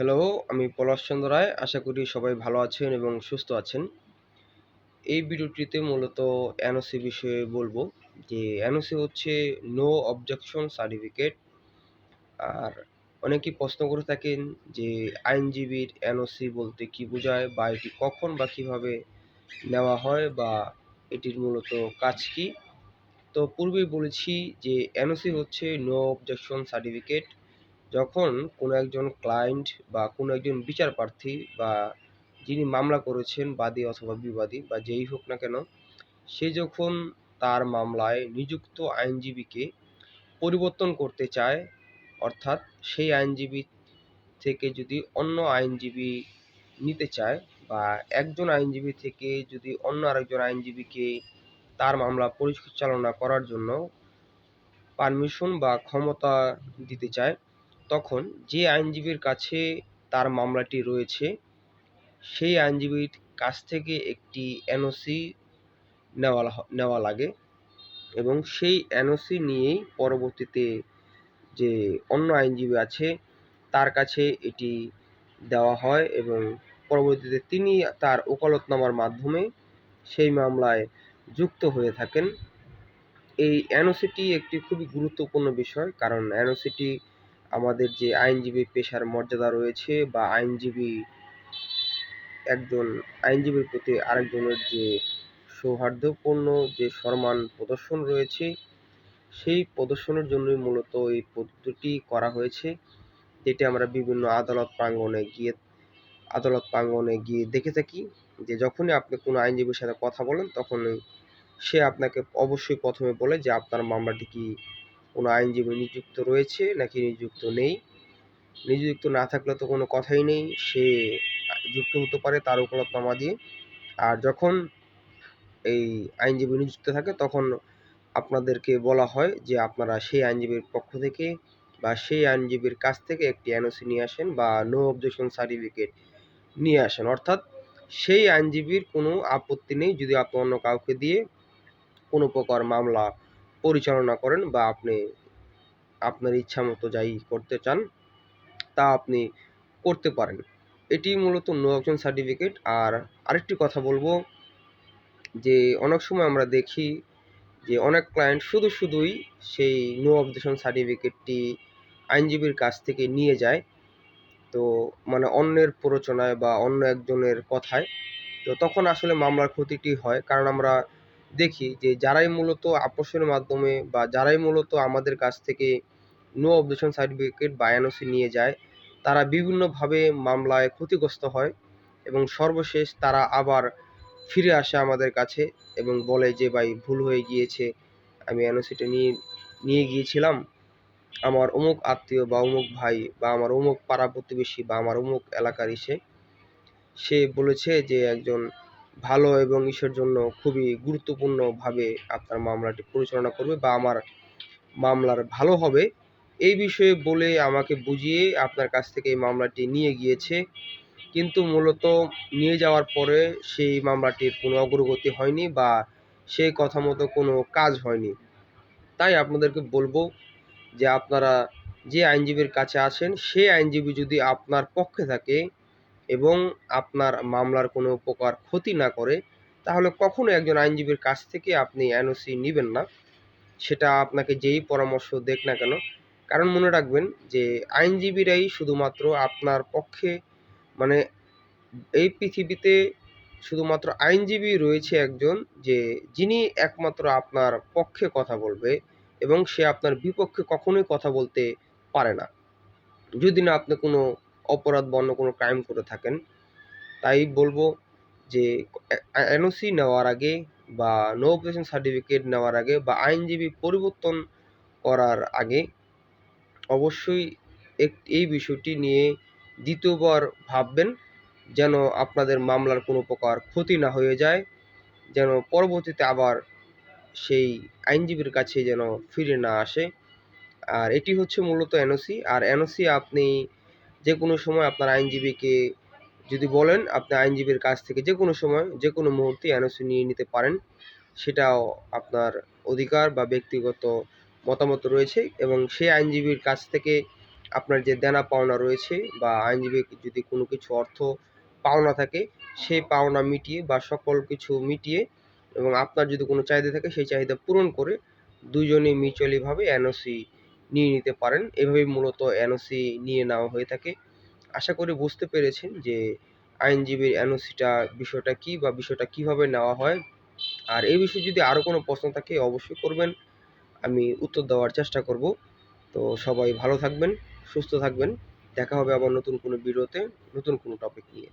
Hello আমি পলাশ চন্দ্র রায়। আশা করি সবাই ভালো আছেন এবং সুস্থ আছেন। এই ভিডিওটিতে মূলত এনওসি বিষয়ে বলব যে এনওসি হচ্ছে নো অবজেকশন সার্টিফিকেট আর অনেকেই প্রশ্ন করে থাকেন যে আইনজীবীর এনওসি বলতে কি বোঝায় বা এটি কখন বা কীভাবে নেওয়া হয় বা এটির মূলত কাজ কি? তো পূর্বেই বলেছি যে এনওসি হচ্ছে নো অবজেকশন সার্টিফিকেট যখন কোনো একজন ক্লায়েন্ট বা কোনো একজন বিচারপ্রার্থী বা যিনি মামলা করেছেন বাদী অথবা বিবাদী বা যেই হোক না কেন, সে যখন তার মামলায় নিযুক্ত আইনজীবীকে পরিবর্তন করতে চায়, অর্থাৎ সেই আইনজীবী থেকে যদি অন্য আইনজীবী নিতে চায় বা একজন আইনজীবী থেকে যদি অন্য আরেকজন আইনজীবীকে তার মামলা পরিচালনা করার জন্য পারমিশন বা ক্ষমতা দিতে চায় তখন যে আইনজীবীর কাছে তার মামলাটি রয়েছে, সেই আইনজীবীর কাছ থেকে একটি এনওসি নেওয়া নেওয়া লাগে এবং সেই এনওসি নিয়েই পরবর্তীতে যে অন্য আইনজীবী আছে, তার কাছে এটি দেওয়া হয় এবং পরবর্তীতে তিনি তার ওকালতনামার মাধ্যমে সেই মামলায় যুক্ত হয়ে থাকেন। এই এনওসিটি একটি খুবই গুরুত্বপূর্ণ বিষয়, কারণ এনওসিটি আমাদের যে আইনজীবী পেশার মর্যাদা রয়েছে বা আইনজীবী একজন, আইনজীবীর প্রতি আরেকজনের যে সৌহার্দ্যপূর্ণ যে সম্মান প্রদর্শন রয়েছে, সেই প্রদর্শনের জন্যই মূলত এই পদ্ধতি করা হয়েছে, যেটি আমরা বিভিন্ন আদালত প্রাঙ্গণে গিয়ে, আদালত প্রাঙ্গণে গিয়ে দেখে থাকি যে যখনই আপনি কোনো আইনজীবীর সাথে কথা বলেন, তখনই সে আপনাকে অবশ্যই প্রথমে বলে যে আপনার মামলাটি কি কোনো আইনজীবী নিযুক্ত রয়েছে নাকি নিযুক্ত নেই। নিযুক্ত না থাকলে তো কোনো কথাই নেই। সে যুক্ত হতে পারে তার ওকালতনামা দিয়ে। আর যখন এই আইনজীবী নিযুক্ত থাকে তখন আপনাদেরকে বলা হয় যে আপনারা সেই আইনজীবীর পক্ষ থেকে বা সেই আইনজীবীর কাছ থেকে একটি এনওসি নিয়ে আসেন বা নো অবজেকশন সার্টিফিকেট নিয়ে আসেন। অর্থাৎ সেই আইনজীবীর কোনো আপত্তি নেই যদি আপনি অন্য কাউকে দিয়ে কোনো প্রকার মামলা পরিচালনা করেন বা আপনি আপনার ইচ্ছা মতো যাই করতে চান, তা আপনি করতে পারেন। এটি মূলত নো অপশন সার্টিফিকেট আর আরেকটি কথা বলব যে অনেক সময় আমরা দেখি যে অনেক ক্লায়েন্ট শুধু শুধুই সেই নো অবজেকশন সার্টিফিকেটটি আইনজীবীর কাছ থেকে নিয়ে যায়। তো মানে অন্যের প্ররোচনায় বা অন্য একজনের কথায়, তো তখন আসলে মামলার ক্ষতিটি হয়। কারণ আমরা দেখি যে যারাই মূলত আপোষের মাধ্যমে বা যারাই মূলত আমাদের কাছ থেকে নো অবজেকশন সার্টিফিকেট বা এনওসি নিয়ে যায়, তারা বিভিন্নভাবে মামলায় ক্ষতিগ্রস্ত হয় এবং সর্বশেষ তারা আবার ফিরে আসে আমাদের কাছে এবং বলে যে, ভাই, ভুল হয়ে গিয়েছে, আমি এনওসিটা নিয়ে নিয়ে গিয়েছিলাম। আমার অমুক আত্মীয় বা অমুক ভাই বা আমার অমুক পাড়া প্রতিবেশী বা আমার অমুক এলাকার এসে, সে বলেছে যে, একজন ভালো এবং ইসের জন্য খুবই গুরুত্বপূর্ণভাবে আপনার মামলাটি পরিচালনা করবে বা আমার মামলার ভালো হবে। এই বিষয়ে বলে আমাকে বুঝিয়ে আপনার কাছ থেকে এই মামলাটি নিয়ে গিয়েছে। কিন্তু মূলত নিয়ে যাওয়ার পরে সেই মামলাটির কোনো অগ্রগতি হয়নি বা সেই কথা মতো কোনো কাজ হয়নি। তাই আপনাদেরকে বলব যে আপনারা যে আইনজীবীর কাছে আছেন, সেই আইনজীবী যদি আপনার পক্ষে থাকে এবং আপনার মামলার কোনো প্রকার ক্ষতি না করে, তাহলে কখনো একজন আইনজীবীর কাছ থেকে আপনি এনওসি নেবেন না। সেটা আপনাকে যেই পরামর্শ দেখ না কেন, কারণ মনে রাখবেন যে আইনজীবীরাই শুধুমাত্র আপনার পক্ষে মানে এই পৃথিবীতে শুধুমাত্র আইনজীবী রয়েছে একজন যে যিনি একমাত্র আপনার পক্ষে কথা বলবে এবং সে আপনার বিপক্ষে কখনোই কথা বলতে পারে না। যদি না আপনি কোনো অপরাধ বা অন্য কোনো ক্রাইম করে থাকেন। তাই বলব যে এনওসি নেওয়ার আগে বা নো অপারেশন সার্টিফিকেট নেওয়ার আগে বা আইনজীবী পরিবর্তন করার আগে অবশ্যই এই বিষয়টি নিয়ে দ্বিতীয়বার ভাববেন যেন আপনাদের মামলার কোনো প্রকার ক্ষতি না হয়ে যায়, যেন পরবর্তীতে আবার সেই আইনজীবীর কাছে যেন ফিরে না আসে। আর এটি হচ্ছে মূলত এনওসি আর এনওসি আপনি যে কোনো সময় আপনার আইনজীবীকে যদি বলেন, আপনি আইনজীবীর কাছ থেকে যে কোনো সময়, যে কোনো মুহূর্তে এনওসি নিয়ে নিতে পারেন। সেটাও আপনার অধিকার বা ব্যক্তিগত মতামত রয়েছে এবং সেই আইনজীবীর কাছ থেকে আপনার যে দেনা পাওনা রয়েছে বা আইনজীবী যদি কোনো কিছু অর্থ পাওনা থাকে, সেই পাওনা মিটিয়ে বা সকল কিছু মিটিয়ে এবং আপনার যদি কোনো চাহিদা থাকে, সেই চাহিদা পূরণ করে দুজনেই মিউচুয়ালিভাবে এনওসি নিয়ে নিতে পারেন। এভাবেই মূলত এনওসি নিয়ে নেওয়া হয়ে থাকে। আশা করি বুঝতে পেরেছেন যে আইনজীবীর এনওসিটা বিষয়টা কী বা বিষয়টা কীভাবে নেওয়া হয়। আর এই বিষয়ে যদি আরও কোনো প্রশ্ন থাকে অবশ্যই করবেন। আমি উত্তর দেওয়ার চেষ্টা করব। তো সবাই ভালো থাকবেন, সুস্থ থাকবেন। দেখা হবে আবার নতুন কোনো ভিডিওতে, নতুন কোনো টপিক নিয়ে।